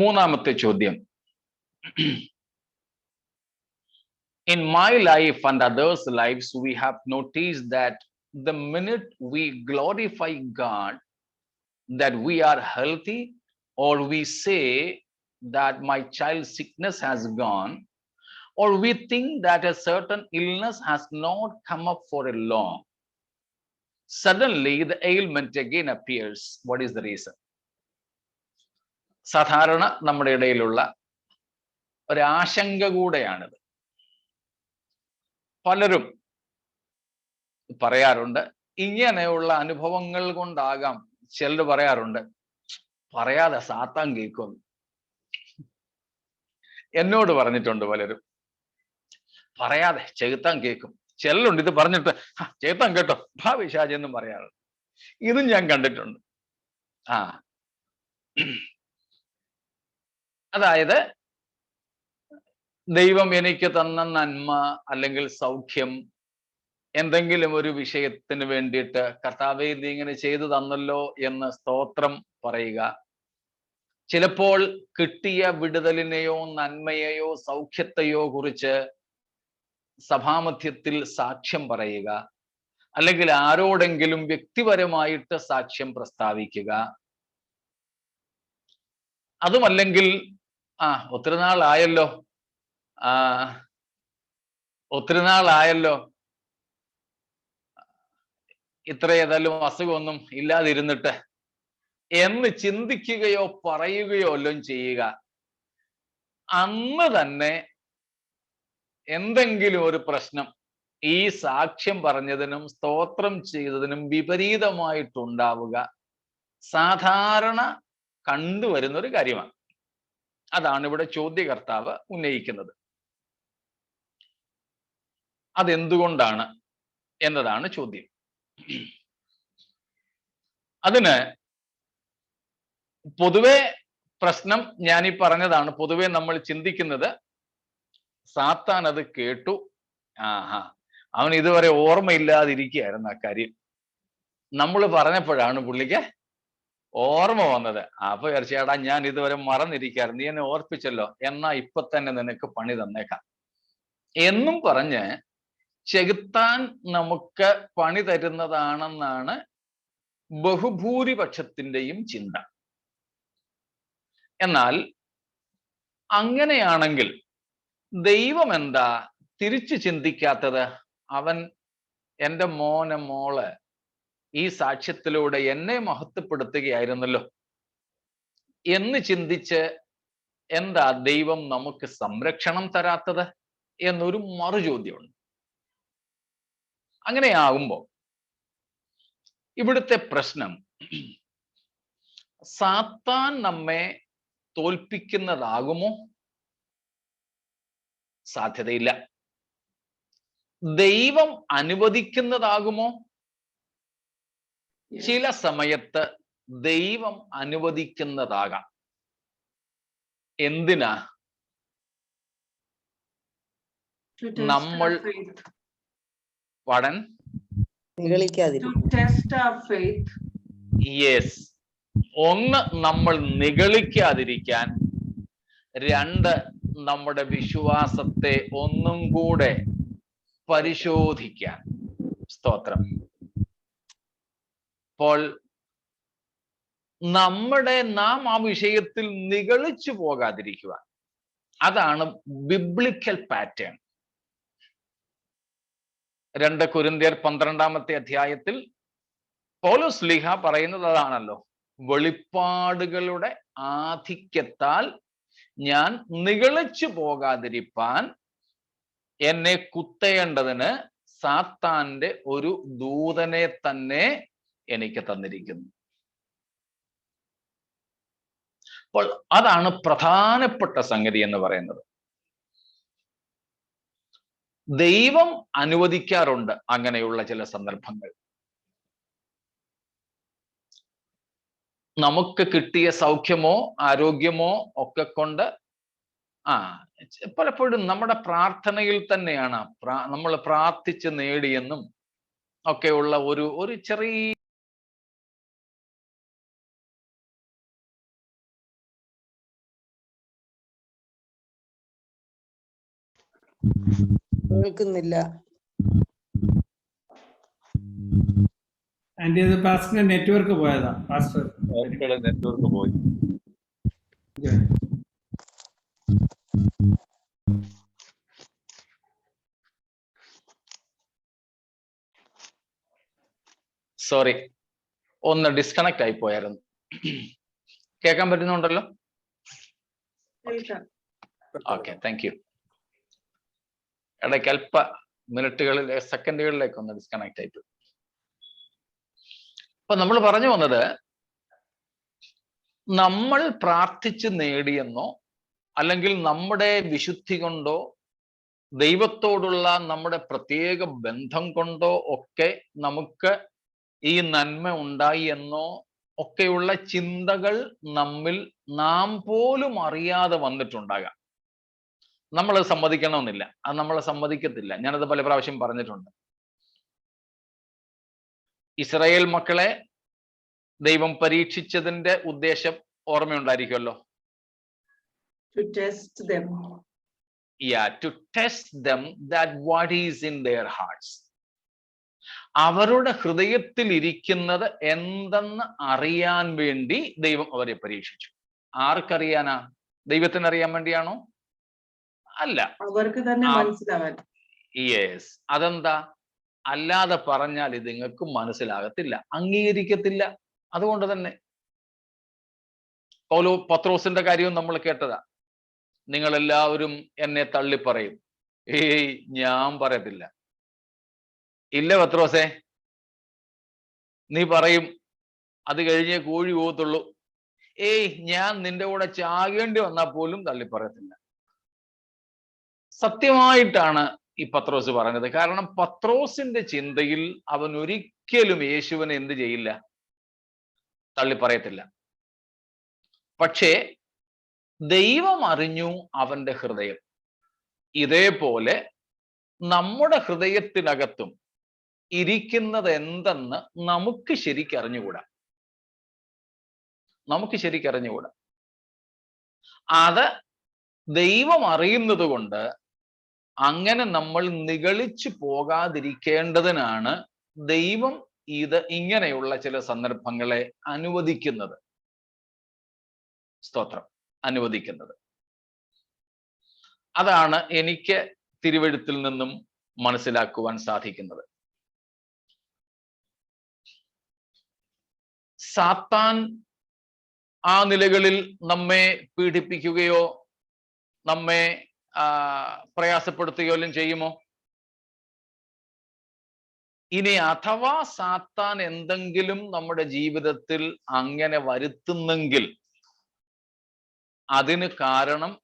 മൂന്നാമത്തെ ചോദ്യം in my life and others' lives, we have noticed that the minute we glorify God, that we are healthy, or we say that my child's sickness has gone, or we think that a certain illness has not come up for a long, suddenly the ailment again appears. What is the reason? സാധാരണ നമ്മുടെ ഇടയിലുള്ള ഒരാശങ്ക കൂടെയാണിത്. പലരും പറയാറുണ്ട് ഇങ്ങനെയുള്ള അനുഭവങ്ങൾ കൊണ്ടാകാം. ചിലർ പറയാറുണ്ട് പറയാതെ സാത്താൻ കേൾക്കും. എന്നോട് പറഞ്ഞിട്ടുണ്ട് പലരും. പറയാതെ ചെകുത്താൻ കേൾക്കും. ചിലരുണ്ട് ഇത് പറഞ്ഞിട്ട് ചെകുത്താൻ കേട്ടോ. ഭാ വിശാജ് എന്നും പറയാറുണ്ട്. ഇതും ഞാൻ കണ്ടിട്ടുണ്ട്. ആ. അതായത് ദൈവം എനിക്ക് തന്ന നന്മ അല്ലെങ്കിൽ സൗഖ്യം എന്തെങ്കിലും ഒരു വിഷയത്തിന് വേണ്ടിയിട്ട് കർത്താവെ ഇത് ഇങ്ങനെ ചെയ്തു തന്നല്ലോ എന്ന് സ്തോത്രം പറയുക. ചിലപ്പോൾ കിട്ടിയ വിടുതലിനെയോ നന്മയെയോ സൗഖ്യത്തെയോ കുറിച്ച് സഭാമധ്യത്തിൽ സാക്ഷ്യം പറയുക. അല്ലെങ്കിൽ ആരോടെങ്കിലും വ്യക്തിപരമായിട്ട് സാക്ഷ്യം പ്രസ്താവിക്കുക. അതുമല്ലെങ്കിൽ ആ ഒത്തിരി നാളായല്ലോ. ആ ഒത്തിരി നാളായല്ലോ. ഇത്ര ഏതായാലും അസുഖമൊന്നും ഇല്ലാതിരുന്നിട്ട്. എന്ന് ചിന്തിക്കുകയോ പറയുകയോ എല്ലാം ചെയ്യുക. അന്ന് തന്നെ എന്തെങ്കിലും ഒരു പ്രശ്നം ഈ സാക്ഷ്യം പറഞ്ഞതിനും സ്തോത്രം ചെയ്തതിനും വിപരീതമായിട്ടുണ്ടാവുക സാധാരണ കണ്ടുവരുന്ന ഒരു കാര്യമാണ്. അതാണ് ഇവിടെ ചോദ്യകർത്താവ് ഉന്നയിക്കുന്നത്. അതെന്തുകൊണ്ടാണ് എന്നതാണ് ചോദ്യം. അതിന് പൊതുവെ പ്രശ്നം ഞാൻ ഈ പറഞ്ഞതാണ്. പൊതുവെ നമ്മൾ ചിന്തിക്കുന്നത് സാത്താൻ അത് കേട്ടു. ആഹാ. അവൻ ഇതുവരെ ഓർമ്മയില്ലാതിരിക്കുകയായിരുന്നു ആ കാര്യം. നമ്മൾ പറഞ്ഞപ്പോഴാണ് പുള്ളിക്ക് ഓർമ്മ വന്നത്. അപ്പൊ ചേട്ടാ ഞാൻ ഇതുവരെ മറന്നിരിക്കാറ് നീ എന്നെ ഓർപ്പിച്ചല്ലോ. എന്നാ ഇപ്പൊ തന്നെ നിനക്ക് പണി തന്നേക്കാം. എന്നും പറഞ്ഞ് ചെകുത്താൻ നമുക്ക് പണി തരുന്നതാണെന്നാണ് ബഹുഭൂരിപക്ഷത്തിന്റെയും ചിന്ത. എന്നാൽ അങ്ങനെയാണെങ്കിൽ ദൈവം എന്താ തിരിച്ചു ചിന്തിക്കാത്തത്? അവൻ എന്റെ മോനെ മോൾ ഈ സാക്ഷ്യത്തിലൂടെ എന്നെ മഹത്വപ്പെടുത്തുകയായിരുന്നല്ലോ. എന്ന് ചിന്തിച്ച് എന്താ ദൈവം നമുക്ക് സംരക്ഷണം തരാത്തത്? എന്നൊരു മറുചോദ്യമുണ്ട്. അങ്ങനെയാകുമ്പോ ഇവിടുത്തെ പ്രശ്നം സാത്താൻ നമ്മെ തോൽപ്പിക്കുന്നതാകുമോ? സാധ്യതയില്ല. ദൈവം അനുവദിക്കുന്നതാകുമോ? ചില സമയത്ത് ദൈവം അനുവദിക്കുന്നതാകാം. എന്തിനാ? To നമ്മൾ our faith. പടൻ? യെസ് ഒന്ന് നമ്മൾ നിഗളിക്കാതിരിക്കാൻ രണ്ട് നമ്മുടെ വിശ്വാസത്തെ ഒന്നും കൂടെ പരിശോധിക്കാൻ. സ്തോത്രം. അപ്പോൾ നമ്മുടെ നാം ആ വിഷയത്തിൽ നികളിച്ചു പോകാതിരിക്കുക അതാണ് ബിബ്ലിക്കൽ പാറ്റേൺ രണ്ട് കുരിന്തിയർ പന്ത്രണ്ടാമത്തെ അധ്യായത്തിൽ പോലോസ് ലിഹ പറയുന്നത് അതാണല്ലോ വെളിപ്പാടുകളുടെ ആധിക്യത്താൽ ഞാൻ നികളിച്ചു പോകാതിരിപ്പാൻ എന്നെ കുത്തേണ്ടതിന് സാത്താന്റെ ഒരു ദൂതനെ തന്നെ എനിക്ക് തന്നിരിക്കുന്നു. അപ്പോൾ അതാണ് പ്രധാനപ്പെട്ട സംഗതി എന്ന് പറയുന്നത്. ദൈവം അനുവദിക്കാറുണ്ട് അങ്ങനെയുള്ള ചില സന്ദർഭങ്ങൾ. നമുക്ക് കിട്ടിയ സൗഖ്യമോ ആരോഗ്യമോ ഒക്കെ കൊണ്ട് ആ പലപ്പോഴും നമ്മുടെ പ്രാർത്ഥനയിൽ തന്നെയാണ് നമ്മൾ പ്രാർത്ഥിച്ച് നേടിയെന്നും ഒക്കെയുള്ള ഒരു ഒരു ചെറിയ കേൾക്കുന്നില്ല. നെറ്റ്വർക്ക് പോയതാ. നെറ്റ്വർക്ക് പോയി. സോറി ഒന്ന് ഡിസ്കണക്ട് ആയി പോയായിരുന്നു. കേൾക്കാൻ പറ്റുന്നുണ്ടല്ലോ. ഓക്കെ താങ്ക് യു ഇടയ്ക്ക് അല്പ മിനിറ്റുകളിൽ സെക്കൻഡുകളിലേക്ക് ഒന്ന് ഡിസ്കണക്ട് ആയിട്ട്. അപ്പൊ നമ്മൾ പറഞ്ഞു വന്നത് നമ്മൾ പ്രാർത്ഥിച്ച് നേടിയെന്നോ അല്ലെങ്കിൽ നമ്മുടെ വിശുദ്ധി കൊണ്ടോ ദൈവത്തോടുള്ള നമ്മുടെ പ്രത്യേക ബന്ധം കൊണ്ടോ ഒക്കെ നമുക്ക് ഈ നന്മ ഉണ്ടായി എന്നോ ഒക്കെയുള്ള ചിന്തകൾ നമ്മിൽ നാം പോലും അറിയാതെ വന്നിട്ടുണ്ടാകാം. നമ്മൾ സമ്മതിക്കണമെന്നില്ല. അത് നമ്മൾ സമ്മതിക്കത്തില്ല. ഞാനത് പല പ്രാവശ്യം പറഞ്ഞിട്ടുണ്ട്. ഇസ്രായേൽ മക്കളെ ദൈവം പരീക്ഷിച്ചതിന്റെ ഉദ്ദേശം ഓർമ്മയുണ്ടായിരിക്കുമല്ലോ? To test them. yeah to test them that what is in their hearts. അവരുടെ ഹൃദയത്തിൽ ഇരിക്കുന്നത് എന്തെന്ന് അറിയാൻ വേണ്ടി ദൈവം അവരെ പരീക്ഷിച്ചു. ആർക്കറിയാനാ? ദൈവത്തിന് അറിയാൻ വേണ്ടിയാണോ? അല്ല. അവർക്ക് തന്നെ മനസ്സിലാവാൻ. യെസ് അതെന്താ? അല്ലാതെ പറഞ്ഞാൽ ഇത് നിങ്ങൾക്ക് മനസ്സിലാകത്തില്ല. അംഗീകരിക്കത്തില്ല. അതുകൊണ്ട് തന്നെ. പൗലോ പത്രോസിന്റെ കാര്യവും നമ്മൾ കേട്ടതാ. നിങ്ങൾ എല്ലാവരും എന്നെ തള്ളിപ്പറയും. ഏയ് ഞാൻ പറയത്തില്ല. ഇല്ല പത്രോസേ. നീ പറയും അത് കഴിഞ്ഞേ കോഴി പോകത്തുള്ളൂ. ഏയ് ഞാൻ നിന്റെ കൂടെ ചാകേണ്ടി വന്നാൽ പോലും തള്ളിപ്പറയത്തില്ല. സത്യമായിട്ടാണ് ഈ പത്രോസ് പറഞ്ഞത്. കാരണം പത്രോസിന്റെ ചിന്തയിൽ അവൻ ഒരിക്കലും യേശുവിനെ എന്ത് ചെയ്യില്ല? തള്ളിപ്പറയത്തില്ല. പക്ഷേ ദൈവം അറിഞ്ഞു അവന്റെ ഹൃദയം. ഇതേപോലെ നമ്മുടെ ഹൃദയത്തിനകത്തും ഇരിക്കുന്നത് എന്തെന്ന് നമുക്ക് ശരിക്കറിഞ്ഞുകൂടാ? നമുക്ക് ശരിക്കറിഞ്ഞുകൂടാ? അത് ദൈവം അറിയുന്നത് കൊണ്ട് അങ്ങനെ നമ്മൾ നിഗളിച്ചു പോകാതിരിക്കേണ്ടതിനാണ് ദൈവം ഇത് ഇങ്ങനെയുള്ള ചില സന്ദർഭങ്ങളെ അനുവദിക്കുന്നത്. സ്തോത്രം. അനുവദിക്കുന്നത്. അതാണ് എനിക്ക് തിരുവഴുത്തിൽ നിന്നും മനസ്സിലാക്കുവാൻ സാധിക്കുന്നത്. സാത്താൻ ആ നിലകളിൽ നമ്മെ പീഡിപ്പിക്കുകയോ നമ്മെ പ്രയാസപ്പെടുത്തുകയോ എല്ലാം ചെയ്യുമോ? ഇനി അഥവാ സാത്താൻ എന്തെങ്കിലും നമ്മുടെ ജീവിതത്തിൽ അങ്ങനെ വരുത്തുന്നെങ്കിൽ അതിന് കാരണം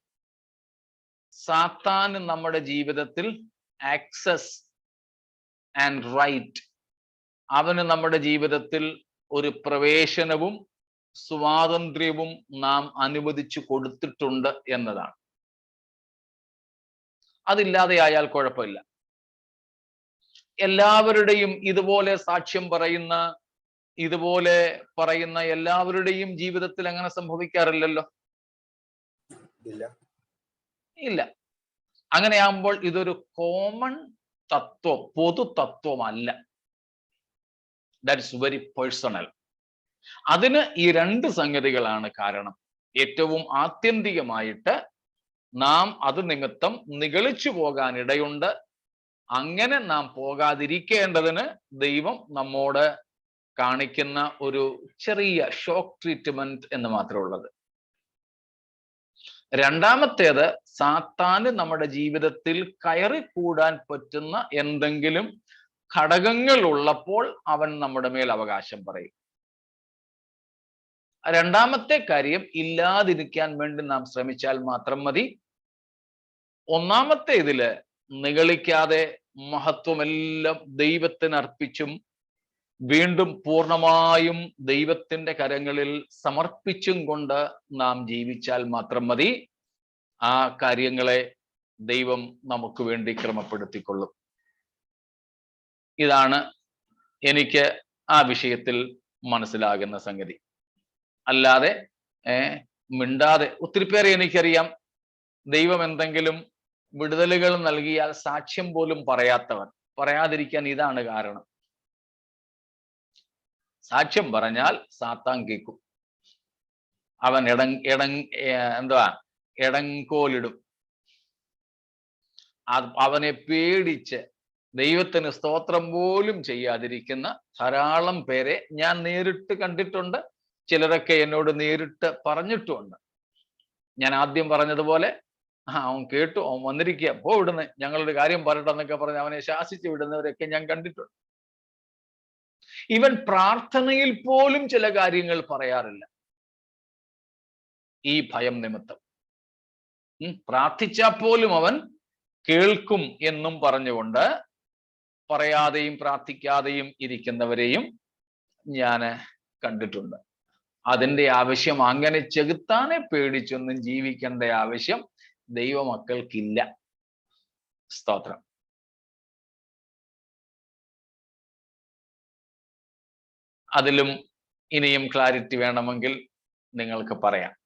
സാത്താൻ നമ്മുടെ ജീവിതത്തിൽ ആക്സസ് ആൻഡ് റൈറ്റ് അവന് നമ്മുടെ ജീവിതത്തിൽ ഒരു പ്രവേശനവും സ്വാതന്ത്ര്യവും നാം അനുവദിച്ചു കൊടുത്തിട്ടുണ്ട് എന്നതാണ്. അതില്ലാതെയായാൽ കുഴപ്പമില്ല. എല്ലാവരുടെയും ഇതുപോലെ സാക്ഷ്യം പറയുന്ന ഇതുപോലെ പറയുന്ന എല്ലാവരുടെയും ജീവിതത്തിൽ അങ്ങനെ സംഭവിക്കാറില്ലല്ലോ? ഇല്ല. അങ്ങനെയാകുമ്പോൾ ഇതൊരു കോമൺ തത്വം പൊതു തത്വമല്ല. ദാറ്റ്സ് വെരി പേഴ്സണൽ അതിന് ഈ രണ്ട് സംഗതികളാണ് കാരണം. ഏറ്റവും ആത്യന്തികമായിട്ട് നാം അത് നിമിത്തം നിഗളിച്ചു പോകാൻ ഇടയുണ്ട്. അങ്ങനെ നാം പോകാതിരിക്കേണ്ടതിന് ദൈവം നമ്മോട് കാണിക്കുന്ന ഒരു ചെറിയ ഷോക്ക് ട്രീറ്റ്മെന്റ് എന്ന് മാത്രമേ ഉള്ളത്. രണ്ടാമത്തേത് സാത്താന് നമ്മുടെ ജീവിതത്തിൽ കയറി കൂടാൻ പറ്റുന്ന എന്തെങ്കിലും ഘടകങ്ങൾ ഉള്ളപ്പോൾ അവൻ നമ്മുടെ മേൽ അവകാശം പറയും. രണ്ടാമത്തെ കാര്യം ഇല്ലാതിരിക്കാൻ വേണ്ടി നാം ശ്രമിച്ചാൽ മാത്രം മതി. ഒന്നാമത്തെ ഇതിൽ നികളിക്കാതെ മഹത്വമെല്ലാം ദൈവത്തിന് അർപ്പിച്ചും വീണ്ടും പൂർണമായും ദൈവത്തിന്റെ കരങ്ങളിൽ സമർപ്പിച്ചും കൊണ്ട് നാം ജീവിച്ചാൽ മാത്രം മതി. ആ കാര്യങ്ങളെ ദൈവം നമുക്ക് വേണ്ടി ക്രമപ്പെടുത്തിക്കൊള്ളും. ഇതാണ് എനിക്ക് ആ വിഷയത്തിൽ മനസ്സിലാകുന്ന സംഗതി. അല്ലാതെ മിണ്ടാതെ. ഒത്തിരി പേരെ എനിക്കറിയാം. ദൈവം എന്തെങ്കിലും വിടുതലുകൾ നൽകിയാൽ സാക്ഷ്യം പോലും പറയാത്തവർ പറയാതിരിക്കാൻ ഇതാണ് കാരണം. സാക്ഷ്യം പറഞ്ഞാൽ സാത്താൻ കേൾക്കും. അവൻ എട എട എന്തുവാ? ഇടങ്കോലിടും അവനെ പേടിച്ച് ദൈവത്തിന് സ്തോത്രം പോലും ചെയ്യാതിരിക്കുന്ന ധാരാളം പേരെ ഞാൻ നേരിട്ട് കണ്ടിട്ടുണ്ട്. ചിലരൊക്കെ എന്നോട് നേരിട്ട് പറഞ്ഞിട്ടുമുണ്ട്. ഞാൻ ആദ്യം പറഞ്ഞതുപോലെ ആ അവൻ കേട്ടു അവൻ വന്നിരിക്കുക പോ ഇവിടുന്ന് ഞങ്ങളൊരു കാര്യം പറയട്ടെ എന്നൊക്കെ പറഞ്ഞ് അവനെ ശാസിച്ച് വിടുന്നവരൊക്കെ ഞാൻ കണ്ടിട്ടുണ്ട്. ഇവൻ പ്രാർത്ഥനയിൽ പോലും ചില കാര്യങ്ങൾ പറയാറില്ല. ഈ ഭയം നിമിത്തം. പ്രാർത്ഥിച്ചാൽ പോലും അവൻ കേൾക്കും എന്നും പറഞ്ഞുകൊണ്ട് പറയാതെയും പ്രാർത്ഥിക്കാതെയും ഇരിക്കുന്നവരെയും ഞാൻ കണ്ടിട്ടുണ്ട്. അതിന്റെ ആവശ്യം അങ്ങനെ ചെകുത്താനെ പേടിച്ചൊന്നും ജീവിക്കേണ്ട ആവശ്യം ദൈവമക്കൾക്കില്ല. സ്തോത്രം. അതിലും ഇനിയും ക്ലാരിറ്റി വേണമെങ്കിൽ നിങ്ങൾക്ക് പറയാം.